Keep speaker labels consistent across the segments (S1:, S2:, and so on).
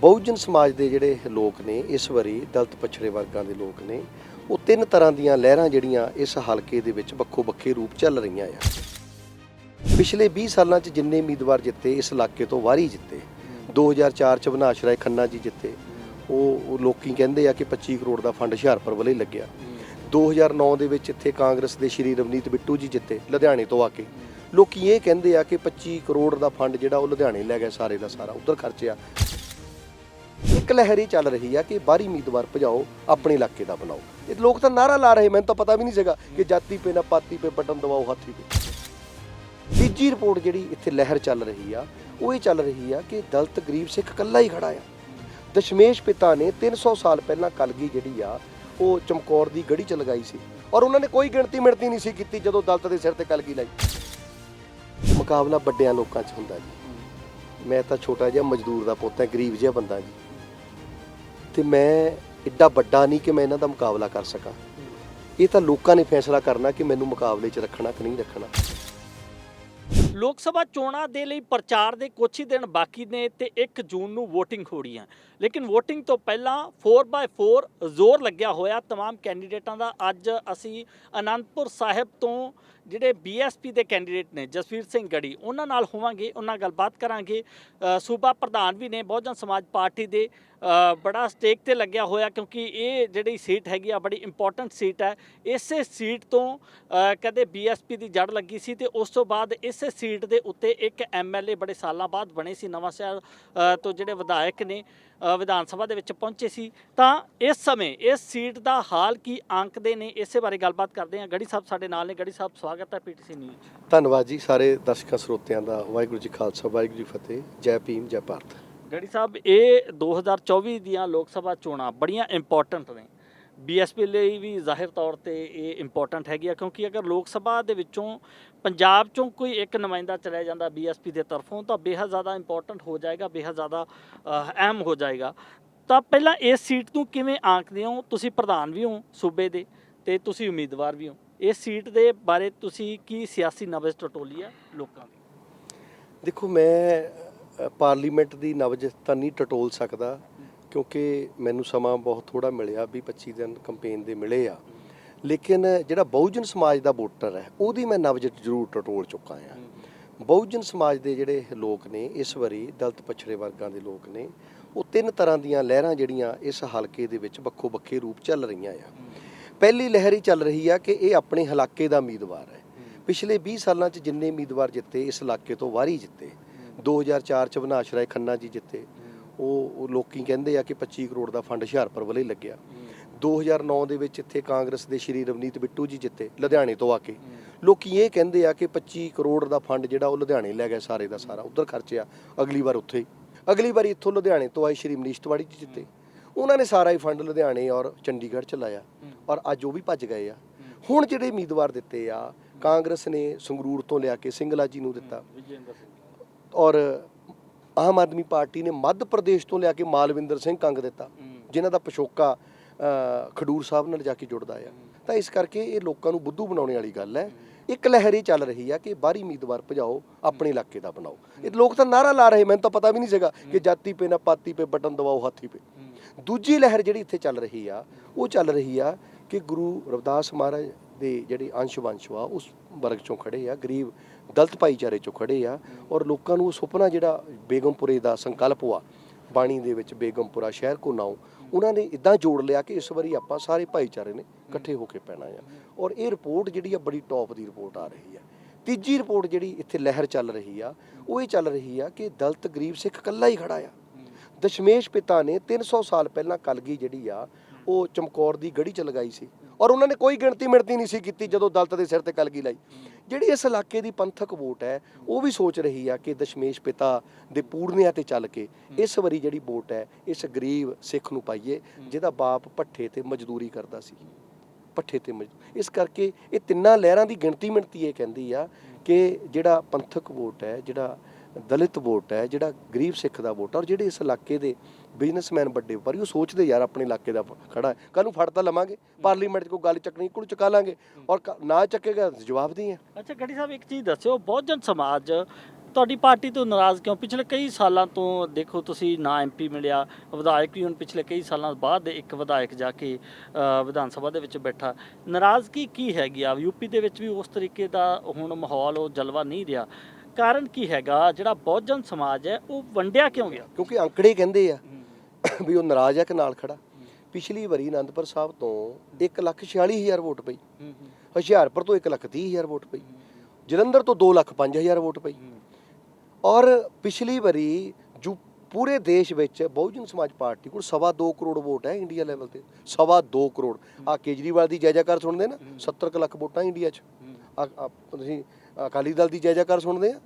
S1: ਬਹੁਜਨ ਸਮਾਜ ਦੇ ਜਿਹੜੇ ਲੋਕ ਨੇ, ਇਸ ਵਾਰੀ ਦਲਤ ਪਛੜੇ ਵਰਗਾਂ ਦੇ ਲੋਕ ਨੇ, ਉਹ ਤਿੰਨ ਤਰ੍ਹਾਂ ਦੀਆਂ ਲਹਿਰਾਂ ਜਿਹੜੀਆਂ ਇਸ ਹਲਕੇ ਦੇ ਵਿੱਚ ਵੱਖੋ ਵੱਖੇ ਰੂਪ ਚੱਲ ਰਹੀਆਂ ਆ। ਪਿਛਲੇ 20 ਸਾਲਾਂ 'ਚ ਜਿੰਨੇ ਉਮੀਦਵਾਰ ਜਿੱਤੇ, ਇਸ ਇਲਾਕੇ ਤੋਂ ਵਾਰੀ ਜਿੱਤੇ। 2004 ਚ ਵਿਨਾਸ਼ ਰਾਏ ਖੰਨਾ ਜੀ ਜਿੱਤੇ। ਉਹ ਉਹ ਲੋਕੀ ਕਹਿੰਦੇ ਆ ਕਿ 25 ਕਰੋੜ ਦਾ ਫੰਡ ਹੁਸ਼ਿਆਰਪੁਰ ਵੱਲੇ ਲੱਗਿਆ। 2009 ਦੇ ਵਿੱਚ ਇੱਥੇ ਕਾਂਗਰਸ ਦੇ ਸ਼੍ਰੀ ਰਵਨੀਤ ਬਿੱਟੂ ਜੀ ਜਿੱਤੇ, ਲੁਧਿਆਣੇ ਤੋਂ ਆ ਕੇ। ਲੋਕੀ ਇਹ ਕਹਿੰਦੇ ਆ ਕਿ 25 ਕਰੋੜ ਦਾ ਫੰਡ ਜਿਹੜਾ ਉਹ ਲੁਧਿਆਣੇ ਲੈ ਗਏ ਸਾਰੇ ਦਾ ਸਾਰਾ, ਉਧਰ ਖਰਚਿਆ। ਇੱਕ ਲਹਿਰ ਇਹ ਚੱਲ ਰਹੀ ਆ ਕਿ ਬਾਹਰੀ ਉਮੀਦਵਾਰ ਭਜਾਓ, ਆਪਣੇ ਇਲਾਕੇ ਦਾ ਬਣਾਓ। ਇਹ ਲੋਕ ਤਾਂ ਨਾਰਾ ਲਾ ਰਹੇ, ਮੈਨੂੰ ਤਾਂ ਪਤਾ ਵੀ ਨਹੀਂ ਸੀਗਾ ਕਿ ਜਾਤੀ ਪੇ ਨਾ ਪਾਤੀ ਪੇ ਬਟਨ ਦਬਾਓ ਹਾਥੀ ਪੇ। ਤੀਜੀ ਰਿਪੋਰਟ ਜਿਹੜੀ ਇੱਥੇ ਲਹਿਰ ਚੱਲ ਰਹੀ ਆ, ਉਹ ਇਹ ਚੱਲ ਰਹੀ ਆ ਕਿ ਦਲਤ ਗਰੀਬ ਸਿੱਖ ਇਕੱਲਾ ਹੀ ਖੜਾ ਆ। ਦਸ਼ਮੇਸ਼ ਪਿਤਾ ਨੇ 300 ਸਾਲ ਪਹਿਲਾਂ ਕਲਗੀ ਜਿਹੜੀ ਆ, ਉਹ ਚਮਕੌਰ ਦੀ ਗੜੀ ਚ ਲਗਾਈ ਸੀ ਔਰ ਉਹਨਾਂ ਨੇ ਕੋਈ ਗਿਣਤੀ ਮਿਣਤੀ ਨਹੀਂ ਸੀ ਕੀਤੀ ਜਦੋਂ ਦਲਤ ਦੇ ਸਿਰ ਤੇ ਕਲਗੀ ਲਾਈ। ਮੁਕਾਬਲਾ ਵੱਡਿਆਂ ਲੋਕਾਂ 'ਚ ਹੁੰਦਾ ਜੀ। ਮੈਂ ਤਾਂ ਛੋਟਾ ਜਿਹਾ ਮਜ਼ਦੂਰ ਦਾ ਪੁੱਤ ਹਾਂ, ਗਰੀਬ ਜਿਹਾ ਬੰਦਾ ਜੀ। ਤੇ ਮੈਂ ਐਡਾ ਵੱਡਾ ਨਹੀਂ ਕਿ ਮੈਂ ਇਹਨਾਂ ਦਾ ਮੁਕਾਬਲਾ ਕਰ ਸਕਾਂ ਇਹ ਤਾਂ ਲੋਕਾਂ ਨੇ ਫੈਸਲਾ ਕਰਨਾ ਕਿ ਮੈਨੂੰ ਮੁਕਾਬਲੇ 'ਚ ਰੱਖਣਾ ਕਿ ਨਹੀਂ ਰੱਖਣਾ
S2: ਲੋਕ ਸਭਾ ਚੋਣਾਂ ਦੇ ਲਈ ਪ੍ਰਚਾਰ ਦੇ ਕੁਝ ਹੀ ਦਿਨ ਬਾਕੀ ਨੇ ਤੇ 1 ਜੂਨ ਨੂੰ VOTING ਹੋਣੀ ਹੈ ਲੇਕਿਨ VOTING ਤੋਂ ਪਹਿਲਾਂ 4x4 ਜ਼ੋਰ ਲੱਗਿਆ ਹੋਇਆ तमाम ਕੈਂਡੀਡੇਟਾਂ ਦਾ ਅੱਜ ਅਸੀਂ ਅਨੰਦਪੁਰ ਸਾਹਿਬ ਤੋਂ ਜਿਹੜੇ BSP ਦੇ ਕੈਂਡੀਡੇਟ ਨੇ ਜਸਵੀਰ ਸਿੰਘ ਗੜੀ ਉਹਨਾਂ ਨਾਲ ਹੋਵਾਂਗੇ ਉਹਨਾਂ ਨਾਲ ਗੱਲਬਾਤ ਕਰਾਂਗੇ। ਸੂਬਾ ਪ੍ਰਧਾਨ ਵੀ ਨੇ ਬਹੁਜਨ ਸਮਾਜ ਪਾਰਟੀ ਦੇ ਬੜਾ ਸਟੇਕ ਤੇ ਲੱਗਿਆ ਹੋਇਆ ਕਿਉਂਕਿ ਇਹ ਜਿਹੜੀ ਸੀਟ ਹੈਗੀ ਆ ਬੜੀ ਇੰਪੋਰਟੈਂਟ ਸੀਟ ਹੈ। ਇਸੇ ਸੀਟ ਤੋਂ ਅ, ਕਦੇ ਬੀਐਸਪੀ ਦੀ ਜੜ ਲੱਗੀ ਸੀ ਤੇ ਉਸ ਤੋਂ ਬਾਅਦ ਇਸੇ ਸੀਟ ਦੇ ਉੱਤੇ ਇੱਕ ਐਮਐਲਏ ਬੜੇ ਸਾਲਾਂ ਬਾਅਦ ਬਣੇ ਸੀ ਨਵਾਂ ਸ਼ਹਿਰ ਤੋਂ ਜਿਹੜੇ ਵਿਧਾਇਕ ਨੇ। ਵਿਧਾਨ ਸਭਾ ਦੇ ਵਿੱਚ ਪਹੁੰਚੇ ਸੀ। ਤਾਂ ਇਸ ਸਮੇਂ ਇਸ ਸੀਟ ਦਾ ਹਾਲ ਕੀ ਆਂਕਦੇ ਨੇ ਇਸੇ ਬਾਰੇ ਗੱਲਬਾਤ ਕਰਦੇ ਹਾਂ। ਗੜੀ ਸਾਹਿਬ ਸਾਡੇ ਨਾਲ ਨੇ। ਗੜੀ ਸਾਹਿਬ ਸਵਾਗਤ ਹੈ ਪੀਟੀਸੀ ਨਿਊਜ਼।
S1: ਧੰਨਵਾਦ ਜੀ ਸਾਰੇ ਦਰਸ਼ਕਾਂ ਸਰੋਤਿਆਂ ਦਾ। ਵਾਹਿਗੁਰੂ ਜੀ ਖਾਲਸਾ ਵਾਹਿਗੁਰੂ ਜੀ ਫਤਿਹ। ਜੈ ਭੀਮ ਜੈ ਭਾਰਤ।
S2: ਗੜੀ ਸਾਹਿਬ ਇਹ 2024 ਦੀਆਂ ਲੋਕ ਸਭਾ ਚੋਣਾਂ ਬੜੀਆਂ ਇੰਪੋਰਟੈਂਟ ਨੇ। ਬੀਐਸਪੀ ਲਈ ਵੀ ਜ਼ਾਹਿਰ ਤੌਰ ਤੇ ਇਹ ਇੰਪੋਰਟੈਂਟ ਹੈਗੀ ਆ, ਕਿਉਂਕਿ ਅਗਰ ਲੋਕ ਸਭਾ ਦੇ ਵਿੱਚੋਂ ਪੰਜਾਬ ਚੋਂ ਕੋਈ ਇੱਕ ਨੁਮਾਇੰਦਾ ਚਲਾ ਜਾਂਦਾ ਬੀਐਸਪੀ ਦੇ ਤਰਫੋਂ, ਤਾਂ ਬੇਹੱਦ ਜ਼ਿਆਦਾ ਇੰਪੋਰਟੈਂਟ ਹੋ ਜਾਏਗਾ, ਬੇਹੱਦ ਜ਼ਿਆਦਾ ਅਹਿਮ ਹੋ ਜਾਏਗਾ। ਤਾਂ ਪਹਿਲਾਂ ਇਸ ਸੀਟ ਨੂੰ ਕਿਵੇਂ ਆਂਕਦੇ ਹੋ? ਤੁਸੀਂ ਪ੍ਰਧਾਨ ਵੀ ਹੋ ਸੂਬੇ ਦੇ ਤੇ ਤੁਸੀਂ ਉਮੀਦਵਾਰ ਵੀ ਹੋ। ਇਸ ਸੀਟ ਦੇ ਬਾਰੇ ਤੁਸੀਂ ਕੀ ਸਿਆਸੀ ਨਬਜ਼ ਟਟੋਲੀ ਆ ਲੋਕਾਂ ਦੀ?
S1: ਦੇਖੋ, ਮੈਂ ਪਾਰਲੀਮੈਂਟ ਦੀ ਨਬਜ ਤਾਂ ਨਹੀਂ ਟਟੋਲ ਸਕਦਾ। ਕਿਉਂਕਿ ਮੈਨੂੰ ਸਮਾਂ ਬਹੁਤ ਥੋੜਾ ਮਿਲਿਆ ਵੀ 25 ਦਿਨ ਕੰਪੇਨ ਦੇ ਮਿਲੇ ਆ। ਲੇਕਿਨ ਜਿਹੜਾ ਬਹੁਜਨ ਸਮਾਜ ਦਾ ਵੋਟਰ ਹੈ, ਉਹਦੀ ਮੈਂ ਨਬਜ ਜ਼ਰੂਰ ਟਟੋਲ ਚੁੱਕਾ ਆ। ਬਹੁਜਨ ਸਮਾਜ ਦੇ ਜਿਹੜੇ ਲੋਕ ਨੇ, ਇਸ ਵਾਰੀ ਦਲਤ ਪਛੜੇ ਵਰਗਾਂ ਦੇ ਲੋਕ ਨੇ, ਉਹ ਤਿੰਨ ਤਰ੍ਹਾਂ ਦੀਆਂ ਲਹਿਰਾਂ ਜਿਹੜੀਆਂ ਇਸ ਹਲਕੇ ਦੇ ਵਿੱਚ ਵੱਖੋ ਵੱਖੇ ਰੂਪ ਚੱਲ ਰਹੀਆਂ ਆ। ਪਹਿਲੀ ਲਹਿਰ ਹੀ ਚੱਲ ਰਹੀ ਆ ਕਿ ਇਹ ਆਪਣੇ ਹਲਾਕੇ ਦਾ ਉਮੀਦਵਾਰ ਹੈ। ਪਿਛਲੇ 20 ਸਾਲਾਂ 'ਚ ਜਿੰਨੇ ਉਮੀਦਵਾਰ ਜਿੱਤੇ, ਇਸ ਇਲਾਕੇ ਤੋਂ ਵਾਰੀ ਜਿੱਤੇ। 2004 ਚ ਵਿਨਾਸ਼ ਰਾਏ ਖੰਨਾ ਜੀ ਜਿੱਤੇ। ਉਹ ਉਹ ਲੋਕੀ ਕਹਿੰਦੇ ਆ ਕਿ 25 ਕਰੋੜ ਦਾ ਫੰਡ ਹੁਸ਼ਿਆਰਪੁਰ ਵੱਲੇ ਲੱਗਿਆ। 2009 ਦੇ ਵਿੱਚ ਇੱਥੇ ਕਾਂਗਰਸ ਦੇ ਸ਼੍ਰੀ ਰਵਨੀਤ ਬਿੱਟੂ ਜੀ ਜਿੱਤੇ, ਲੁਧਿਆਣੇ ਤੋਂ ਆ ਕੇ। ਲੋਕੀ ਇਹ ਕਹਿੰਦੇ ਆ ਕਿ 25 ਕਰੋੜ ਦਾ ਫੰਡ ਜਿਹੜਾ ਉਹ ਲੁਧਿਆਣੇ ਲੈ ਗਏ ਸਾਰੇ ਦਾ ਸਾਰਾ, ਉਧਰ ਖਰਚਿਆ ਅਗਲੀ ਵਾਰ ਉੱਥੇ। ਹੀ ਅਗਲੀ ਵਾਰੀ ਇੱਥੋਂ ਲੁਧਿਆਣੇ ਤੋਂ ਆਏ ਸ਼੍ਰੀ ਮਨੀਸ਼ ਤਿਵਾੜੀ ਜੀ ਜਿੱਤੇ। ਉਹਨਾਂ ਨੇ ਸਾਰਾ ਹੀ ਫੰਡ ਲੁਧਿਆਣੇ ਔਰ ਚੰਡੀਗੜ੍ਹ ਚ ਲਾਇਆ ਔਰ ਅੱਜ ਉਹ ਵੀ ਭੱਜ ਗਏ ਆ। ਹੁਣ ਜਿਹੜੇ ਉਮੀਦਵਾਰ ਦਿੱਤੇ ਆ, ਕਾਂਗਰਸ ਨੇ ਸੰਗਰੂਰ ਤੋਂ ਲਿਆ ਕੇ ਸਿੰਗਲਾ ਜੀ ਨੂੰ ਦਿੱਤਾ। ਔਰ ਆਮ ਆਦਮੀ ਪਾਰਟੀ ਨੇ ਮੱਧ ਪ੍ਰਦੇਸ਼ ਤੋਂ ਲਿਆ ਕੇ ਮਾਲਵਿੰਦਰ ਸਿੰਘ ਕੰਗ ਦਿੱਤਾ ਜਿਨ੍ਹਾਂ ਦਾ ਪਿਛੋਕਾ ਖਡੂਰ ਸਾਹਿਬ ਨਾਲ ਜਾ ਕੇ ਜੁੜਦਾ ਆ। ਤਾਂ ਇਸ ਕਰਕੇ ਇਹ ਲੋਕਾਂ ਨੂੰ ਬੁੱਧੂ ਬਣਾਉਣ ਵਾਲੀ ਗੱਲ ਹੈ। ਇੱਕ ਲਹਿਰੀ ਚੱਲ ਰਹੀ ਆ ਕਿ ਬਾਹਰੀ ਉਮੀਦਵਾਰ ਭਜਾਓ ਆਪਣੇ ਇਲਾਕੇ ਦਾ ਬਣਾਓ। ਇਹ ਲੋਕ ਤਾਂ ਨਾਰਾ ਲਾ ਰਹੇ ਮੈਨੂੰ ਤਾਂ ਪਤਾ ਵੀ ਨਹੀਂ ਸੀਗਾ ਕਿ ਜਾਤੀ ਪੇ ਨਾ ਪਾਤੀ ਪੇ ਬਟਨ ਦਬਾਓ ਹਾਥੀ ਪੇ। ਦੂਜੀ ਲਹਿਰ ਜਿਹੜੀ ਇੱਥੇ ਚੱਲ ਰਹੀ ਆ ਉਹ ਚੱਲ ਰਹੀ ਆ ਕਿ ਗੁਰੂ ਰਵਿਦਾਸ ਮਹਾਰਾਜ ਦੇ ਜਿਹੜੇ ਅੰਸ਼ ਵੰਸ਼ ਵਾ, ਉਸ ਵਰਗ ਚੋਂ ਖੜੇ ਆ, ਗਰੀਬ ਦਲਤ ਭਾਈਚਾਰੇ ਚੋਂ ਖੜੇ ਆ ਔਰ ਲੋਕਾਂ ਨੂੰ ਉਹ ਸੁਪਨਾ ਜਿਹੜਾ ਬੇਗਮਪੁਰੇ ਦਾ ਸੰਕਲਪ ਵਾ, ਬਾਣੀ ਦੇ ਵਿੱਚ ਬੇਗਮਪੁਰਾ ਸ਼ਹਿਰ ਕੋ ਨਾਉ ਉਹਨਾਂ ਨੇ ਇਦਾਂ ਜੋੜ ਲਿਆ ਕਿ ਇਸ ਵਾਰੀ ਆਪਾਂ ਸਾਰੇ ਭਾਈਚਾਰੇ ਨੇ ਇਕੱਠੇ ਹੋ ਕੇ ਪੈਣਾ ਆ ਔਰ ਇਹ ਰਿਪੋਰਟ ਜਿਹੜੀ ਆ ਬੜੀ ਟੌਪ ਦੀ ਰਿਪੋਰਟ ਆ ਰਹੀ ਆ। ਤੀਜੀ ਰਿਪੋਰਟ ਜਿਹੜੀ ਇੱਥੇ ਲਹਿਰ ਚੱਲ ਰਹੀ ਆ, ਉਹ ਇਹ ਚੱਲ ਰਹੀ ਆ ਕਿ ਦਲਤ ਗਰੀਬ ਸਿੱਖ ਇਕੱਲਾ ਹੀ ਖੜਾ ਆ। ਦਸ਼ਮੇਸ਼ ਪਿਤਾ ਨੇ 300 ਸਾਲ ਪਹਿਲਾਂ ਕਲਗੀ ਜਿਹੜੀ ਆ, ਉਹ ਚਮਕੌਰ ਦੀ ਗੜੀ ਚ ਲਗਾਈ ਸੀ। ਔਰ ਉਹਨਾਂ ਨੇ ਕੋਈ ਗਿਣਤੀ ਮਿਣਤੀ ਨਹੀਂ ਸੀ ਕੀਤੀ ਜਦੋਂ ਦਲਤ ਦੇ ਸਿਰ ਤੇ ਕਲਗੀ ਲਾਈ। ਜਿਹੜੀ ਇਸ ਇਲਾਕੇ ਦੀ ਪੰਥਕ ਵੋਟ ਹੈ, ਉਹ ਵੀ ਸੋਚ ਰਹੀ ਆ ਕਿ ਦਸ਼ਮੇਸ਼ ਪਿਤਾ ਦੇ ਪੂਰਨਿਆਂ ਤੇ ਚੱਲ ਕੇ ਇਸ ਵਾਰੀ ਜਿਹੜੀ ਵੋਟ ਹੈ, ਇਸ ਗਰੀਬ ਸਿੱਖ ਨੂੰ ਪਾਈਏ, ਜਿਹਦਾ ਬਾਪ ਭੱਠੇ ਤੇ ਮਜ਼ਦੂਰੀ ਕਰਦਾ ਸੀ। ਪੱਠੇ ਤੇ ਮਜ਼ਦੂਰ ਇਸ ਕਰਕੇ ਇਹ ਤਿੰਨਾਂ ਲਹਿਰਾਂ ਦੀ ਗਿਣਤੀ ਮਿਣਤੀ ਇਹ ਕਹਿੰਦੀ ਆ ਕਿ ਜਿਹੜਾ ਪੰਥਕ ਵੋਟ ਹੈ, ਜਿਹੜਾ ਦਲਿਤ ਵੋਟ ਹੈ, ਜਿਹੜਾ ਗਰੀਬ ਸਿੱਖ ਦਾ ਵੋਟ ਹੈ ਔਰ ਜਿਹੜੇ ਇਸ ਇਲਾਕੇ ਦੇ ਬਿਜ਼ਨਸਮੈਨ ਵੱਡੇ ਵਪਾਰੀ, ਉਹ ਸੋਚਦੇ ਯਾਰ ਆਪਣੇ ਇਲਾਕੇ ਦਾ ਖੜਾ ਹੈ। ਕੱਲ ਨੂੰ ਫੜ ਲਵਾਂਗੇ ਪਾਰਲੀਮੈਂਟ 'ਚ ਕੋਈ ਗੱਲ ਚੱਕਣੀ, ਕੋਲ ਚੁਕਾ ਲਾਂਗੇ ਔਰ ਨਾ ਚੱਕੇਗਾ ਜਵਾਬ ਦੀ ਹੈ।
S2: ਅੱਛਾ, ਗੜੀ ਸਾਹਿਬ, ਇੱਕ ਚੀਜ਼ ਦੱਸਿਓ, ਬਹੁਜਨ ਸਮਾਜ ਤੁਹਾਡੀ ਪਾਰਟੀ ਤੋਂ ਨਾਰਾਜ਼ ਕਿਉਂ? ਪਿਛਲੇ ਕਈ ਸਾਲਾਂ ਤੋਂ ਦੇਖੋ ਤੁਸੀਂ ਨਾ ਐਮਪੀ ਮਿਲਿਆ, ਵਿਧਾਇਕ ਵੀ ਹੁਣ ਪਿਛਲੇ ਕਈ ਸਾਲਾਂ ਬਾਅਦ ਇੱਕ ਵਿਧਾਇਕ ਜਾ ਕੇ ਵਿਧਾਨ ਸਭਾ ਦੇ ਵਿੱਚ ਬੈਠਾ। ਨਾਰਾਜ਼ਗੀ ਕੀ ਹੈਗੀ ਆ? ਯੂਪੀ ਦੇ ਵਿੱਚ ਵੀ ਉਸ ਤਰੀਕੇ ਦਾ ਹੁਣ ਮਾਹੌਲ, ਉਹ ਜਲਵਾ ਨਹੀਂ ਰਿਹਾ। ਕਾਰਨ ਕੀ ਹੈਗਾ? ਜਿਹੜਾ ਬਹੁਜਨ ਸਮਾਜ ਹੈ ਉਹ ਵੰਡਿਆ ਕਿਉਂ ਗਿਆ?
S1: ਕਿਉਂਕਿ ਅੰਕੜੇ ਕਹਿੰਦੇ ਆ ਵੀ ਉਹ ਨਾਰਾਜ਼ ਆ ਕਿ ਨਾਲ ਖੜਾ। ਪਿਛਲੀ ਵਾਰੀ ਆਨੰਦਪੁਰ ਸਾਹਿਬ ਤੋਂ 146000 ਵੋਟ ਪਈ। ਹੁਸ਼ਿਆਰਪੁਰ ਤੋਂ 130000 ਵੋਟ ਪਈ। ਜਲੰਧਰ ਤੋਂ 205000 ਵੋਟ ਪਈ। ਔਰ ਪਿਛਲੀ ਵਾਰੀ ਜੋ ਪੂਰੇ ਦੇਸ਼ ਵਿੱਚ ਬਹੁਜਨ ਸਮਾਜ ਪਾਰਟੀ ਕੋਲ ਸਵਾ 2 ਕਰੋੜ ਵੋਟ ਹੈ ਇੰਡੀਆ ਲੈਵਲ ਤੇ। ਸਵਾ 2 ਕਰੋੜ। ਆ ਕੇਜਰੀਵਾਲ ਦੀ ਜਾਇਜਾਕਾਰ ਸੁਣਦੇ ਨਾ? 70 ਕੁ ਲੱਖ ਵੋਟਾਂ ਇੰਡੀਆ 'ਚ। ਤੁਸੀਂ ਅਕਾਲੀ ਦਲ ਦੀ ਜਾਇਜਾਕਾਰ ਸੁਣਦੇ ਆ।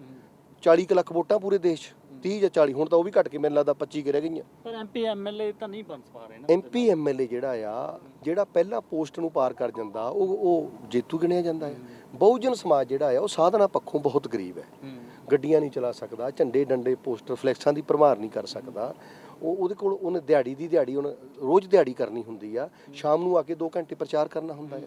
S1: 40 ਕੁ ਲੱਖ ਵੋਟਾਂ ਪੂਰੇ ਦੇਸ਼ 'ਚ 30 ਜਾਂ 40 ਹੁਣ ਤਾਂ ਉਹ ਵੀ ਘਟ ਕੇ ਮੈਨੂੰ ਲੱਗਦਾ 25 ਕੁ ਰਹਿ ਗਈਆਂ।
S2: ਪਰ ਐਮਪੀ ਐਮਐਲਏ ਤਾਂ ਨਹੀਂ ਬਣ ਪਾ ਰਹੇ ਨਾ
S1: ਐਮਪੀ ਐਮਐਲਏ ਜਿਹੜਾ ਆ ਜਿਹੜਾ ਪਹਿਲਾਂ ਪੋਸਟ ਨੂੰ ਪਾਰ ਕਰ ਜਾਂਦਾ ਉਹ ਉਹ ਜੇਤੂ ਗਿਣਿਆ ਜਾਂਦਾ ਹੈ ਬਹੁਜਨ ਸਮਾਜ ਜਿਹੜਾ ਆ ਉਹ ਸਾਧਨਾ ਪੱਖੋਂ ਬਹੁਤ ਗਰੀਬ ਹੈ।
S2: ਹੂੰ।
S1: ਗੱਡੀਆਂ ਨਹੀਂ ਚਲਾ ਸਕਦਾ ਝੰਡੇ ਡੰਡੇ ਪੋਸਟਰ ਫਲੈਕਸਾਂ ਦੀ ਭਰਮਾਰ ਨਹੀਂ ਕਰ ਸਕਦਾ। ਉਹ ਉਹਦੇ ਕੋਲ ਉਹਨੇ ਦਿਹਾੜੀ ਦੀ ਦਿਹਾੜੀ ਉਹਨੇ ਰੋਜ਼ ਦਿਹਾੜੀ ਕਰਨੀ ਹੁੰਦੀ ਆ। ਸ਼ਾਮ ਨੂੰ ਆ ਕੇ 2 ਘੰਟੇ ਪ੍ਰਚਾਰ ਕਰਨਾ ਹੁੰਦਾ ਆ।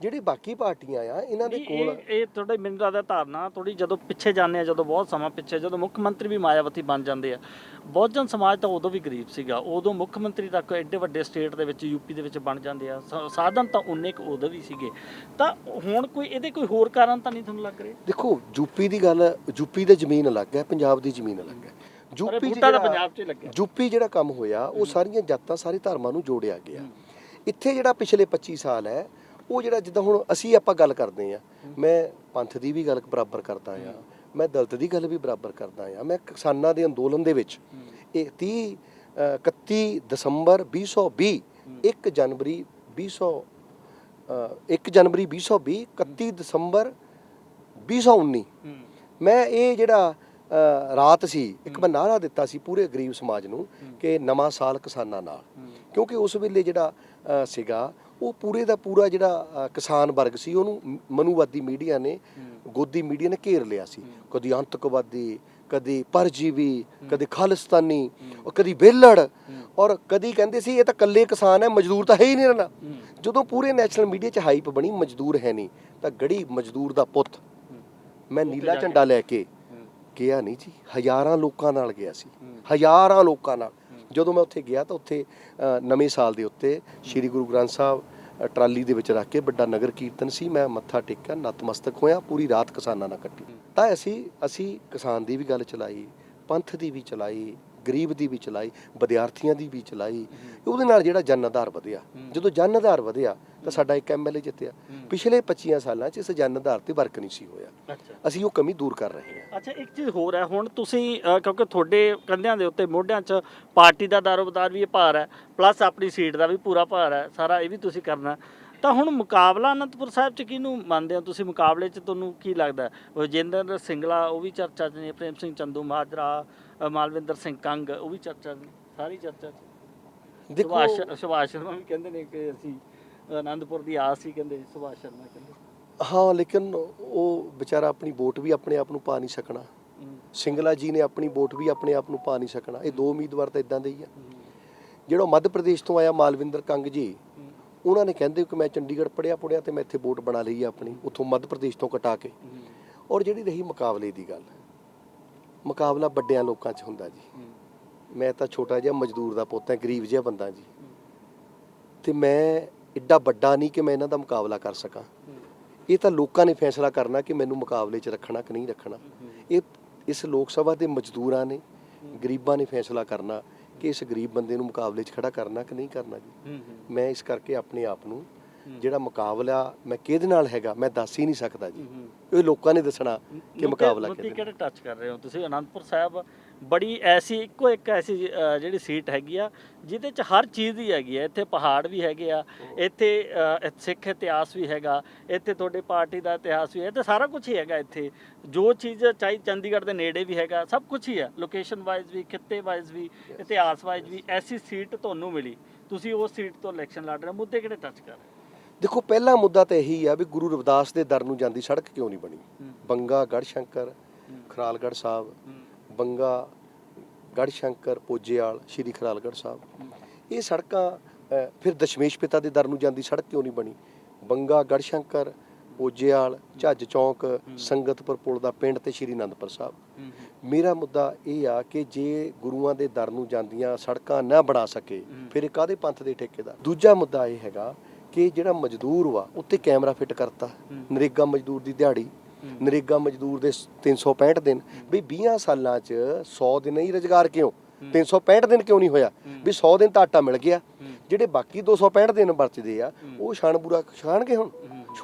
S1: ਜਿਹੜੇ ਬਾਕੀ ਪਾਰਟੀਆਂ ਆ ਇਹਨਾਂ ਦੇ ਕੋਲ
S2: ਇਹ ਤੁਹਾਡੇ ਮੈਨੂੰ ਲੱਗਦਾ ਧਾਰਨਾ ਥੋੜੀ ਜਦੋਂ ਪਿੱਛੇ ਜਾਂਦੇ ਆ ਜਦੋਂ ਬਹੁਤ ਸਮਾਂ ਪਿੱਛੇ ਜਦੋਂ ਮੁੱਖ ਮੰਤਰੀ ਵੀ ਮਾਇਆਵਤੀ ਬਣ ਜਾਂਦੇ ਆ। ਬਹੁਜਨ ਸਮਾਜ ਤਾਂ ਉਦੋਂ ਵੀ ਗਰੀਬ ਸੀਗਾ। ਉਦੋਂ ਮੁੱਖ ਮੰਤਰੀ ਤੱਕ ਐਡੇ ਵੱਡੇ ਸਟੇਟ ਦੇ ਵਿੱਚ ਯੂਪੀ ਦੇ ਵਿੱਚ ਬਣ ਜਾਂਦੇ ਆ। ਸਾਧਨ ਤਾਂ ਉਨੇ ਕੁ ਉਦੋਂ ਵੀ ਸੀਗੇ। ਤਾਂ ਹੁਣ ਕੋਈ ਇਹਦੇ ਕੋਈ ਹੋਰ ਕਾਰਨ ਤਾਂ ਨਹੀਂ ਤੁਹਾਨੂੰ ਲੱਗ ਰਿਹਾ?
S1: ਦੇਖੋ ਯੂਪੀ ਦੀ ਗੱਲ ਯੂਪੀ ਦੀ ਜ਼ਮੀਨ ਅਲੱਗ ਹੈ ਪੰਜਾਬ ਦੀ ਜ਼ਮੀਨ ਅਲੱਗ ਹੈ। ਯੂਪੀ ਜਿਹੜਾ-
S2: ਪੰਜਾਬ 'ਚ ਲੱਗਿਆ।
S1: ਯੂਪੀ ਜਿਹੜਾ ਕੰਮ ਹੋਇਆ ਉਹ ਸਾਰੀਆਂ ਜਾਤਾਂ ਸਾਰੇ ਧਰਮਾਂ ਨੂੰ ਜੋੜਿਆ ਗਿਆ। ਇੱਥੇ ਜਿਹੜਾ ਪਿਛਲੇ 25 ਸਾਲ ਹੈ ਉਹ ਜਿਹੜਾ ਜਿੱਦਾਂ ਹੁਣ ਅਸੀਂ ਆਪਾਂ ਗੱਲ ਕਰਦੇ ਆ ਮੈਂ ਪੰਥ ਦੀ ਵੀ ਗੱਲ ਬਰਾਬਰ ਕਰਦਾ ਆ ਮੈਂ ਦਲਤ ਦੀ ਗੱਲ ਵੀ ਬਰਾਬਰ ਕਰਦਾ ਆ ਮੈਂ ਕਿਸਾਨਾਂ ਦੇ ਅੰਦੋਲਨ ਦੇ ਵਿੱਚ ਇਹ 30 ਅ, 31 ਦਸੰਬਰ 2020 1 ਜਨਵਰੀ 2000 ਅ, 1 ਜਨਵਰੀ 2020 31 ਦਸੰਬਰ 2019
S2: ਹੂੰ
S1: ਮੈਂ ਇਹ ਜਿਹੜਾ ਰਾਤ ਸੀ ਇੱਕ ਮੈਂ ਨਾਰਾ ਦਿੱਤਾ ਸੀ ਪੂਰੇ ਗਰੀਬ ਸਮਾਜ ਨੂੰ ਕਿ ਨਵਾਂ ਸਾਲ ਕਿਸਾਨਾਂ ਨਾਲ। ਕਿਉਂਕਿ ਉਸ ਵੇਲੇ ਜਿਹੜਾ ਸੀਗਾ ਉਹ ਪੂਰੇ ਦਾ ਪੂਰਾ ਜਿਹੜਾ ਅ, ਕਿਸਾਨ ਵਰਗ ਸੀ ਉਹਨੂੰ ਮਨੂਵਾਦੀ ਮੀਡੀਆ ਨੇ ਗੋਦੀ ਮੀਡੀਆ ਨੇ ਘੇਰ ਲਿਆ ਸੀ। ਕਦੀ ਅੰਤਕਵਾਦੀ ਕਦੀ ਪਰਜੀਵੀ ਕਦੀ ਖਾਲਿਸਤਾਨੀ ਔਰ ਕਦੀ ਵਿਹਲੜ। ਔਰ ਕਦੀ ਕਹਿੰਦੇ ਸੀ ਇਹ ਤਾਂ ਕੱਲੇ ਕਿਸਾਨ ਹੈ ਮਜ਼ਦੂਰ ਤਾਂ ਹੈ ਹੀ ਨਹੀਂ ਰਹਿਣਾ ਜਦੋਂ ਪੂਰੇ ਨੈਸ਼ਨਲ ਮੀਡੀਆ 'ਚ ਹਾਈਪ ਬਣੀ ਮਜ਼ਦੂਰ ਹੈ ਨਹੀਂ ਤਾਂ ਗੜੀ ਮਜ਼ਦੂਰ ਦਾ ਪੁੱਤ। ਮੈਂ ਨੀਲਾ ਝੰਡਾ ਲੈ ਕੇ ਗਿਆ ਨਹੀਂ ਜੀ ਹਜ਼ਾਰਾਂ ਲੋਕਾਂ ਨਾਲ ਗਿਆ ਸੀ। ਹਜ਼ਾਰਾਂ ਲੋਕਾਂ ਨਾਲ। ਜਦੋਂ ਮੈਂ ਉੱਥੇ ਗਿਆ ਤਾਂ ਉੱਥੇ ਨਵੇਂ ਸਾਲ ਦੇ ਉੱਤੇ ਸ੍ਰੀ ਗੁਰੂ ਗ੍ਰੰਥ ਸਾਹਿਬ ਟਰਾਲੀ ਦੇ ਵਿੱਚ ਰੱਖ ਕੇ ਵੱਡਾ ਨਗਰ ਕੀਰਤਨ ਸੀ। ਮੈਂ ਮੱਥਾ ਟੇਕਿਆ ਨਤਮਸਤਕ ਹੋਇਆ ਪੂਰੀ ਰਾਤ ਕਿਸਾਨਾਂ ਨਾਲ ਕੱਟੀ ਤਾਂ ਅਸੀਂ ਅਸੀਂ ਕਿਸਾਨ ਦੀ ਵੀ ਗੱਲ ਚਲਾਈ ਪੰਥ ਦੀ ਵੀ ਚਲਾਈ ਗਰੀਬ ਦੀ ਵੀ ਚਲਾਈ ਵਿਦਿਆਰਥੀਆਂ ਦੀ ਵੀ ਚਲਾਈ। ਉਹਦੇ ਨਾਲ ਜਿਹੜਾ ਜਨ ਆਧਾਰ ਵਧਿਆ। ਜਦੋਂ ਜਨ ਆਧਾਰ ਵਧਿਆ ਤਾਂ ਸਾਡਾ ਇੱਕ ਐਮਐਲਏ ਜਿੱਤਿਆ। ਪਿਛਲੇ 25 ਸਾਲਾਂ 'ਚ ਇਸ ਜਨ ਆਧਾਰ ਤੇ ਵਰਕ ਨਹੀਂ ਸੀ ਹੋਇਆ। ਅਸੀਂ ਉਹ ਕਮੀ ਦੂਰ ਕਰ ਰਹੇ ਹਾਂ।
S2: ਅੱਛਾ ਇੱਕ ਚੀਜ਼ ਹੋਰ ਹੈ ਹੁਣ ਤੁਸੀਂ ਕਿਉਂਕਿ ਤੁਹਾਡੇ ਕੰਧਿਆਂ ਦੇ ਉੱਤੇ ਮੋਢਿਆਂ 'ਚ ਪਾਰਟੀ ਦਾ ਦਾਰੋਬਦਾਰ ਵੀ ਇਹ ਭਾਰ ਹੈ ਪਲੱਸ ਆਪਣੀ ਸੀਟ ਦਾ ਵੀ ਪੂਰਾ ਭਾਰ ਹੈ ਸਾਰਾ ਇਹ ਵੀ ਤੁਸੀਂ ਕਰਨਾ ਤਾਂ ਹੁਣ ਮੁਕਾਬਲਾ ਅਨੰਦਪੁਰ ਸਾਹਿਬ 'ਚ ਕਿਹਨੂੰ ਮੰਨਦੇ ਹੋ ਤੁਸੀਂ? ਮੁਕਾਬਲੇ 'ਚ ਤੁਹਾਨੂੰ ਕੀ ਲੱਗਦਾ ਵਜਿੰਦਰ ਸਿੰਗਲਾ ਉਹ ਵੀ ਚਰਚਾ 'ਚ ਨੇ ਪ੍ਰੇਮ ਸਿੰਘ ਚੰਦੂ ਮਾਜਰਾ ਮਾਲਵਿੰਦਰ ਸਿੰਘ ਕੰਗ ਉਹ ਵੀ ਚਰਚਾ 'ਚ ਨੇ ਸਾਰੀ ਚਰਚਾ 'ਚ।
S1: ਦੇਖੋ
S2: ਸੁਭਾਸ਼ ਸੁਭਾਸ਼ ਸ਼ਰਮਾ ਵੀ ਕਹਿੰਦੇ ਨੇ ਕਿ ਅਸੀਂ ਅਨੰਦਪੁਰ ਦੀ ਆਸ ਹੀ ਕਹਿੰਦੇ ਸੁਭਾਸ਼ ਸ਼ਰਮਾ ਕਹਿੰਦੇ।
S1: ਹਾਂ ਲੇਕਿਨ ਉਹ ਵਿਚਾਰਾ ਆਪਣੀ ਵੋਟ ਵੀ ਆਪਣੇ ਆਪ ਨੂੰ ਪਾ ਨਹੀਂ ਸਕਣਾ। ਸਿੰਗਲਾ ਜੀ ਨੇ ਆਪਣੀ ਵੋਟ ਵੀ ਆਪਣੇ ਆਪ ਨੂੰ ਪਾ ਨਹੀਂ ਸਕਣਾ। ਇਹ ਦੋ ਉਮੀਦਵਾਰ ਤਾਂ ਇਦਾਂ ਦੇ ਹੀ ਆ। ਜਿਹੜਾ ਮੱਧ ਪ੍ਰਦੇਸ਼ ਤੋਂ ਆਇਆ ਮਾਲਵਿੰਦਰ ਕੰਗ ਜੀ ਉਹਨਾਂ ਨੇ ਕਹਿੰਦੇ ਕਿ ਮੈਂ ਚੰਡੀਗੜ੍ਹ ਪੜਿਆ ਪੜਿਆ ਤੇ ਮੈਂ ਇੱਥੇ ਵੋਟ ਬਣਾ ਲਈ ਆਪਣੀ ਉੱਥੋਂ ਮੱਧ ਪ੍ਰਦੇਸ਼ ਤੋਂ ਕਟਾ ਕੇ। ਔਰ ਜਿਹੜੀ ਰਹੀ ਮੁਕਾਬਲੇ ਦੀ ਗੱਲ ਮੁਕਾਬਲਾ ਵੱਡਿਆਂ ਲੋਕਾਂ 'ਚ ਹੁੰਦਾ ਜੀ। ਮੈਂ ਤਾਂ ਛੋਟਾ ਜਿਹਾ ਮਜ਼ਦੂਰ ਦਾ ਪੁੱਤ ਹਾਂ ਗਰੀਬ ਜਿਹਾ ਬੰਦਾ ਜੀ। ਤੇ ਮੈਂ ਐਡਾ ਵੱਡਾ ਨਹੀਂ ਕਿ ਮੈਂ ਇਹਨਾਂ ਦਾ ਮੁਕਾਬਲਾ ਕਰ ਸਕਾਂ। ਇਹ ਤਾਂ ਲੋਕਾਂ ਨੇ ਫੈਸਲਾ ਕਰਨਾ ਕਿ ਮੈਨੂੰ ਮੁਕਾਬਲੇ 'ਚ ਰੱਖਣਾ ਕਿ ਨਹੀਂ ਰੱਖਣਾ। ਇਹ ਇਸ ਲੋਕ ਸਭਾ ਦੇ ਮਜ਼ਦੂਰਾਂ ਨੇ ਗਰੀਬਾਂ ਨੇ ਫੈਸਲਾ ਕਰਨਾ ਕਿ ਇਸ ਗਰੀਬ ਬੰਦੇ ਨੂੰ ਮੁਕਾਬਲੇ 'ਚ ਖੜਾ ਕਰਨਾ ਕਿ ਨਹੀਂ ਕਰਨਾ ਜੀ। ਮੈਂ ਇਸ ਕਰਕੇ ਆਪਣੇ ਆਪ ਨੂੰ। ਜਿਹੜਾ ਮੁਕਾਬਲਾ ਮੈਂ ਕਿਹਦੇ ਨਾਲ ਹੈਗਾ ਮੈਂ ਦੱਸ ਹੀ ਨਹੀਂ ਸਕਦਾ ਜੀ। ਇਹ ਲੋਕਾਂ ਨੇ ਦੱਸਣਾ ਕਿ ਮੁਕਾਬਲਾ ਕਿਹਦੇ
S2: ਕਿਹੜੇ ਟੱਚ ਕਰ ਰਹੇ ਹੋ ਤੁਸੀਂ? ਅਨੰਦਪੁਰ ਸਾਹਿਬ ਬੜੀ ਐਸੀ ਇੱਕੋ ਇੱਕ ਐਸੀ ਜਿਹੜੀ ਸੀਟ ਹੈਗੀ ਆ ਜਿਹਦੇ ਚ ਹਰ ਚੀਜ਼ ਹੀ ਹੈਗੀ ਆ। ਇੱਥੇ ਪਹਾੜ ਵੀ ਹੈਗੇ ਆ ਇੱਥੇ ਸਿੱਖ ਇਤਿਹਾਸ ਵੀ ਹੈਗਾ ਇੱਥੇ ਤੁਹਾਡੇ ਪਾਰਟੀ ਦਾ ਇਤਿਹਾਸ ਵੀ ਹੈ ਤੇ ਸਾਰਾ ਕੁਝ ਹੀ ਹੈਗਾ ਇੱਥੇ। ਜੋ ਚੀਜ਼ ਚਾਹੀ ਚੰਡੀਗੜ੍ਹ ਦੇ ਨੇੜੇ ਵੀ ਹੈਗਾ ਸਭ ਕੁਝ ਹੀ ਹੈ। ਲੋਕੇਸ਼ਨ ਵਾਈਜ਼ ਵੀ ਖਿੱਤੇ ਵਾਈਜ਼ ਵੀ ਇਤਿਹਾਸ ਵਾਈਜ਼ ਵੀ ਐਸੀ ਸੀਟ ਤੁਹਾਨੂੰ ਮਿਲੀ। ਤੁਸੀਂ ਉਸ ਸੀਟ ਤੋਂ ਇਲੈਕਸ਼ਨ ਲੜ ਰਹੇ ਮੁੱਦੇ ਕਿਹੜੇ ਟੱਚ ਕਰ ਰਹੇ
S1: ਦੇਖੋ ਪਹਿਲਾ ਮੁੱਦਾ ਤਾਂ ਇਹੀ ਆ ਵੀ ਗੁਰੂ ਰਵਿਦਾਸ ਦੇ ਦਰ ਨੂੰ ਜਾਂਦੀ ਸੜਕ ਕਿਉਂ ਨਹੀਂ ਬਣੀ? ਬੰਗਾ ਗੜਸ਼ੰਕਰ
S2: ਹੂੰ,
S1: ਖਰਾਲਗੜ੍ਹ ਸਾਹਿਬ ਬੰਗਾ ਗੜਸ਼ੰਕਰ ਪੋਜੇਵਾਲ ਸ਼੍ਰੀ ਖਰਾਲਗੜ੍ਹ ਸਾਹਿਬ। ਇਹ ਸੜਕਾਂ ਫਿਰ ਦਸ਼ਮੇਸ਼ ਪਿਤਾ ਦੇ ਦਰ ਨੂੰ ਜਾਂਦੀ ਸੜਕ ਕਿਉਂ ਨਹੀਂ ਬਣੀ? ਬੰਗਾ ਗੜਸ਼ੰਕਰ ਓਜੇਵਾਲ ਝੱਜ ਚੌਂਕ ਸੰਗਤਪੁਰ ਪੁਲ ਦਾ ਪਿੰਡ ਤੇ ਸ਼੍ਰੀ ਅਨੰਦਪੁਰ ਸਾਹਿਬ। ਮੇਰਾ ਮੁੱਦਾ ਇਹ ਆ ਕਿ ਜੇ ਗੁਰੂਆਂ ਦੇ ਦਰ ਨੂੰ ਜਾਂਦੀਆਂ ਸੜਕਾਂ ਨਾ ਬਣਾ ਸਕੇ ਫਿਰ ਕਾਦੇ ਪੰਥ ਦੇ ਠੇਕੇਦਾਰ? ਦੂਜਾ ਮੁੱਦਾ ਇਹ ਹੈਗਾ ਕਿ ਜਿਹੜਾ ਮਜ਼ਦੂਰ ਵਾ ਉੱਤੇ ਕੈਮਰਾ ਫਿੱਟ ਕਰਤਾ। ਨਰੇਗਾ ਮਜ਼ਦੂਰ ਦੀ ਦਿਹਾੜੀ। ਨਰੇਗਾ ਮਜ਼ਦੂਰ ਦੇ 365 ਦਿਨ। ਵੀ 20 ਸਾਲਾਂ 'ਚ 100 ਦਿਨ ਹੀ ਰੁਜ਼ਗਾਰ ਕਿਉਂ? 365 ਦਿਨ ਕਿਉਂ ਨਹੀਂ ਹੋਇਆ? ਵੀ 100 ਦਿਨ ਤਾਂ ਆਟਾ ਮਿਲ ਗਿਆ। ਜਿਹੜੇ ਬਾਕੀ 265 ਦਿਨ ਬਚਦੇ ਆ ਉਹ ਛਾਣ ਬੂਰਾ ਛਾਣਗੇ ਹੁਣ?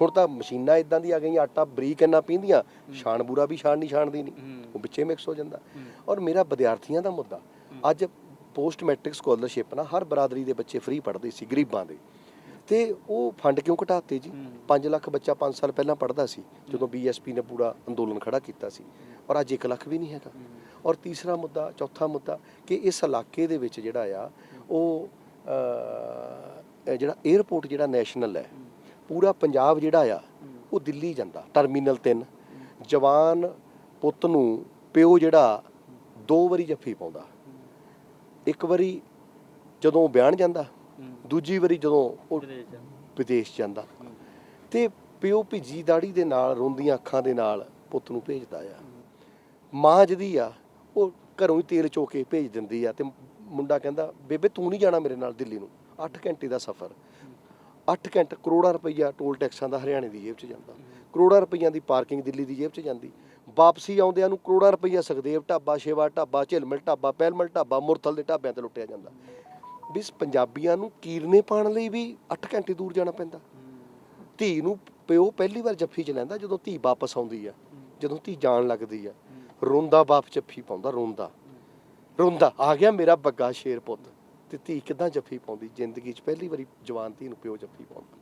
S1: ਹੁਣ ਤਾਂ ਮਸ਼ੀਨਾਂ ਇਦਾਂ ਦੀ ਆ ਗਈਆਂ ਆਟਾ ਬਰੀਕ ਇੰਨਾ ਪੀਂਦੀਆਂ ਛਾਣ ਬੂਰਾ ਵੀ ਛਾਣ ਨਹੀਂ ਛਾਣਦੀ ਨਹੀਂ ਉਹ ਵਿੱਚੇ ਮਿਕਸ ਹੋ ਜਾਂਦਾ। ਔਰ ਮੇਰਾ ਵਿਦਿਆਰਥੀਆਂ ਦਾ ਮੁੱਦਾ ਅੱਜ ਪੋਸਟ ਮੈਟ੍ਰਿਕ ਸਕਾਲਰਸ਼ਿਪ ਨਾਲ ਹਰ ਬਰਾਦਰੀ ਦੇ ਬੱਚੇ ਫ੍ਰੀ ਪੜ੍ਹਦੇ ਸੀ ਗਰੀਬਾਂ ਦੇ। ਤੇ ਉਹ ਫੰਡ ਕਿਉਂ ਘਟਾਤੇ ਜੀ? 5 ਲੱਖ ਬੱਚਾ 5 ਸਾਲ ਪਹਿਲਾਂ ਪੜ੍ਹਦਾ ਸੀ ਜਦੋਂ ਬੀਐਸਪੀ ਨੇ ਪੂਰਾ ਅੰਦੋਲਨ ਖੜਾ ਕੀਤਾ ਸੀ ਔਰ ਅੱਜ 1 ਲੱਖ ਵੀ ਨਹੀਂ ਹੈਗਾ। ਔਰ ਤੀਸਰਾ ਮੁੱਦਾ ਚੌਥਾ ਮੁੱਦਾ ਕਿ ਇਸ ਇਲਾਕੇ ਦੇ ਵਿੱਚ ਜਿਹੜਾ ਆ ਉਹ ਜਿਹੜਾ 에ਅਰਪੋਰਟ ਜਿਹੜਾ ਨੈਸ਼ਨਲ ਹੈ ਪੂਰਾ ਪੰਜਾਬ ਜਿਹੜਾ ਆ ਉਹ ਦਿੱਲੀ ਜਾਂਦਾ ਟਰਮੀਨਲ 3 ਜਵਾਨ ਪੁੱਤ ਨੂੰ ਪਿਓ ਜਿਹੜਾ ਦੋ ਵਾਰੀ ਜੱਫੀ ਪਾਉਂਦਾ। ਇੱਕ ਵਾਰੀ ਜਦੋਂ ਬਿਆਨ ਜਾਂਦਾ ਦੂਜੀ ਵਾਰੀ ਜਦੋਂ ਉਹ ਵਿਦੇਸ਼ ਜਾਂਦਾ। ਤੇ ਪਿਓ ਭਿੱਜੀ ਦਾੜੀ ਦੇ ਨਾਲ ਰੋਂਦੀਆਂ ਅੱਖਾਂ ਦੇ ਨਾਲ ਪੁੱਤ ਨੂੰ ਭੇਜਦਾ ਆ। ਮਾਂ ਜਿਹਦੀ ਆ ਉਹ ਘਰੋਂ ਹੀ ਤੇਲ ਚੋ ਕੇ ਭੇਜ ਦਿੰਦੀ ਆ ਤੇ ਮੁੰਡਾ ਕਹਿੰਦਾ ਬੇਬੇ ਤੂੰ ਨਹੀਂ ਜਾਣਾ ਮੇਰੇ ਨਾਲ ਦਿੱਲੀ ਨੂੰ। 8 ਘੰਟੇ ਦਾ ਸਫ਼ਰ। 8 ਘੰਟੇ ਕਰੋੜਾਂ ਰੁਪਈਆ ਟੋਲ ਟੈਕਸਾਂ ਦਾ ਹਰਿਆਣੇ ਦੀ ਜੇਬ 'ਚ ਜਾਂਦਾ। ਕਰੋੜਾਂ ਰੁਪਈਆਂ ਦੀ ਪਾਰਕਿੰਗ ਦਿੱਲੀ ਦੀ ਜੇਬ 'ਚ ਜਾਂਦੀ। ਵਾਪਸੀ ਆਉਂਦਿਆਂ ਨੂੰ ਕਰੋੜਾਂ ਰੁਪਈਆ ਸੁਖਦੇਵ ਢਾਬਾ ਸ਼ੇਵਾ ਢਾਬਾ ਝਿਲਮਿਲ ਢਾਬਾ ਪਹਿਲਮਲ ਢਾਬਾ ਮੁਰਥਲ ਦੇ ਢਾਬਿਆਂ ਤੇ ਲੁੱਟਿਆ ਜਾਂਦਾ। ਵੀ ਪੰਜਾਬੀਆਂ ਨੂੰ ਕੀਰਨੇ ਪਾਣ ਲਈ ਵੀ 8 ਘੰਟੇ ਦੂਰ ਜਾਣਾ ਪੈਂਦਾ। ਧੀ ਨੂੰ ਪਿਓ ਪਹਿਲੀ ਵਾਰ ਜੱਫੀ ਚ ਲੈਂਦਾ ਜਦੋਂ ਧੀ ਵਾਪਸ ਆਉਂਦੀ ਆ ਜਦੋਂ ਧੀ ਜਾਣ ਲੱਗਦੀ ਆ। ਰੋਂਦਾ ਬਾਪ ਜੱਫੀ ਪਾਉਂਦਾ ਰੋਂਦਾ। ਰੋਂਦਾ ਆ ਗਿਆ ਮੇਰਾ ਬੱਗਾ ਸ਼ੇਰ ਪੁੱਤ। ਤੇ ਧੀ ਕਿਦਾਂ ਜੱਫੀ ਪਾਉਂਦੀ? ਜ਼ਿੰਦਗੀ 'ਚ ਪਹਿਲੀ ਵਾਰੀ ਜਵਾਨ ਧੀ ਨੂੰ ਪਿਓ ਜੱਫੀ ਪਾਉਂਦਾ।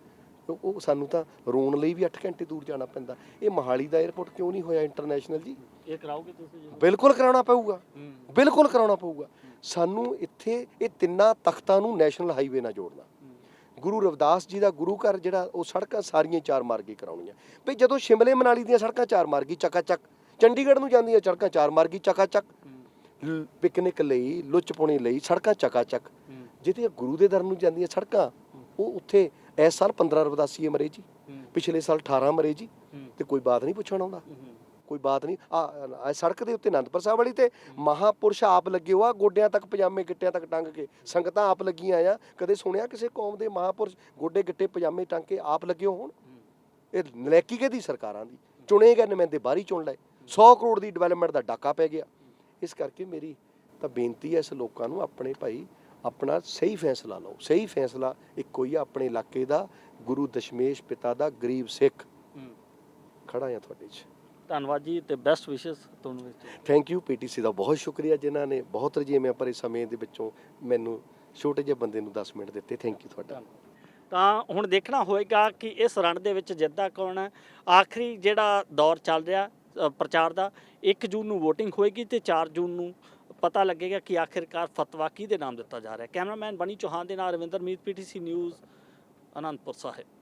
S1: ਉਹ- ਸਾਨੂੰ ਤਾਂ ਰੋਣ ਲਈ ਵੀ 8 ਘੰਟੇ ਦੂਰ ਜਾਣਾ ਪੈਂਦਾ। ਇਹ ਮਹਾਲੀ ਦਾ 에ਅਰਪੋਰਟ ਕਿਉਂ ਨਹੀਂ ਹੋਇਆ ਇੰਟਰਨੈਸ਼ਨਲ ਜੀ?
S2: ਇਹ ਕਰਾਓਗੇ ਤੁਸੀਂ
S1: ਬਿਲਕੁਲ ਕਰਾਉਣਾ ਪਊਗਾ। ਬਿਲਕੁਲ ਕਰਾਉਣਾ ਪਊਗਾ। ਸਾਨੂੰ ਇੱਥੇ ਇਹ ਤਿੰਨਾਂ ਤਖਤਾਂ ਨੂੰ ਨੈਸ਼ਨਲ ਹਾਈਵੇ ਨਾਲ ਜੋੜਨਾ। ਗੁਰੂ ਰਵਿਦਾਸ ਜੀ ਦਾ ਗੁਰੂ ਘਰ ਜਿਹੜਾ ਉਹ ਸੜਕਾਂ ਸਾਰੀਆਂ ਚਾਰ ਮਾਰਗੀ ਕਰਾਉਣੀਆਂ। ਵੀ ਜਦੋਂ ਸ਼ਿਮਲੇ ਮਨਾਲੀ ਦੀਆਂ ਸੜਕਾਂ ਚਾਰ ਮਾਰਗੀ ਚੱਕਾ ਚੱਕ ਚੰਡੀਗੜ੍ਹ ਨੂੰ ਜਾਂਦੀਆਂ ਸੜਕਾਂ ਚਾਰ ਮਾਰਗੀ ਚੱਕਾ ਚੱਕ ਪਿਕਨਿਕ ਲਈ ਲੁੱਚ ਪੁਣੀ ਲਈ ਸੜਕਾਂ ਚੱਕਾ ਚੱਕ ਜਿੱਥੇ ਗੁਰੂ ਦੇ ਦਰ ਨੂੰ ਜਾਂਦੀਆਂ ਸੜਕਾਂ ਉਹ ਉੱਥੇ ਇਸ ਸਾਲ 15 ਰਵਿਦਾਸੀਏ ਮਰੇ ਜੀ। ਪਿਛਲੇ ਸਾਲ 18 ਮਰੇ ਜੀ। ਤੇ ਕੋਈ ਬਾਤ ਨਹੀਂ ਪੁੱਛਣ ਆਉਂਦਾ। ਕੋਈ ਬਾਤ ਨਹੀਂ। ਆ ਸੜਕ ਦੇ ਉੱਤੇ ਅਨੰਦਪੁਰ ਸਾਹਿਬ ਵਾਲੀ ਤੇ ਮਹਾਪੁਰਸ਼ ਆਪ ਲੱਗੇ ਹੋਆ ਗੋਡਿਆਂ ਤੱਕ ਪਜਾਮੇ ਗਿੱਟਿਆਂ ਤੱਕ ਟੰਗ ਕੇ। ਸੰਗਤਾਂ ਆਪ ਲੱਗੀਆਂ ਆ। ਕਦੇ ਸੁਣਿਆ ਕਿਸੇ ਕੌਮ ਦੇ ਮਹਾਪੁਰਸ਼ ਗੋਡੇ ਗਿੱਟੇ ਪਜਾਮੇ ਟੰਗ ਕੇ ਆਪ ਲੱਗੇ ਹੋਣ? ਇਹ ਨਲੈਕੀ ਕਿਹਦੀ ਸਰਕਾਰਾਂ ਦੀ? ਚੁਣੇ ਗਏ ਨੁਮਾਇੰਦੇ ਬਾਹਰੀ ਚੁਣ ਲਏ। 100 ਕਰੋੜ ਦੀ ਡਿਵੈਲਪਮੈਂਟ ਦਾ ਡਾਕਾ ਪੈ ਗਿਆ। ਇਸ ਕਰਕੇ ਮੇਰੀ ਤਾਂ ਬੇਨਤੀ ਹੈ ਇਸ ਲੋਕਾਂ ਨੂੰ ਆਪਣੇ ਭਾਈ ਆਪਣਾ ਸਹੀ ਫੈਸਲਾ ਲਓ। ਸਹੀ ਫੈਸਲਾ ਇੱਕੋ ਹੀ ਆਪਣੇ ਇਲਾਕੇ ਦਾ ਗੁਰੂ ਦਸ਼ਮੇਸ਼ ਪਿਤਾ ਦਾ ਗਰੀਬ ਸਿੱਖ। ਖੜਾ ਆ ਤੁਹਾਡੇ 'ਚ।
S2: ਧੰਨਵਾਦ ਜੀ ਤੇ ਬੈਸਟ ਵਿਸ਼ੇਸ ਤੁਹਾਨੂੰ ਵਿੱਚ
S1: ਥੈਂਕ ਯੂ ਪੀਟੀਸੀ ਦਾ ਬਹੁਤ ਸ਼ੁਕਰੀਆ ਜਿਨ੍ਹਾਂ ਨੇ ਬਹੁਤ ਰਜੀਵੇਂ ਭਰੇ ਸਮੇਂ ਦੇ ਵਿੱਚੋਂ ਮੈਨੂੰ ਛੋਟੇ ਜਿਹੇ ਬੰਦੇ ਨੂੰ 10 ਮਿੰਟ ਦਿੱਤੇ। ਥੈਂਕ ਯੂ ਤੁਹਾਡਾ।
S2: ਤਾਂ ਹੁਣ ਦੇਖਣਾ ਹੋਏਗਾ ਕਿ ਇਸ ਰਣ ਦੇ ਵਿੱਚ ਜਿੱਤਦਾ ਕੌਣ ਹੈ। ਆਖਰੀ ਜਿਹੜਾ ਦੌਰ ਚੱਲ ਰਿਹਾ ਅ, ਪ੍ਰਚਾਰ ਦਾ 1 ਜੂਨ ਨੂੰ VOTING ਹੋਏਗੀ ਤੇ 4 ਜੂਨ ਨੂੰ ਪਤਾ ਲੱਗੇਗਾ ਕਿ ਆਖਿਰਕਾਰ ਫਤਵਾ ਕਿਹਦੇ ਨਾਮ ਦਿੱਤਾ ਜਾ ਰਿਹਾ ਹੈ। ਕੈਮਰਾਮੈਨ ਬਣੀ ਚੌਹਾਨ ਦੇ ਨਾਲ ਰਵਿੰਦਰ ਮੀਤ ਪੀਟੀਸੀ ਨਿਊਜ਼ ਅਨੰਦਪੁਰ ਸਾਹਿਬ।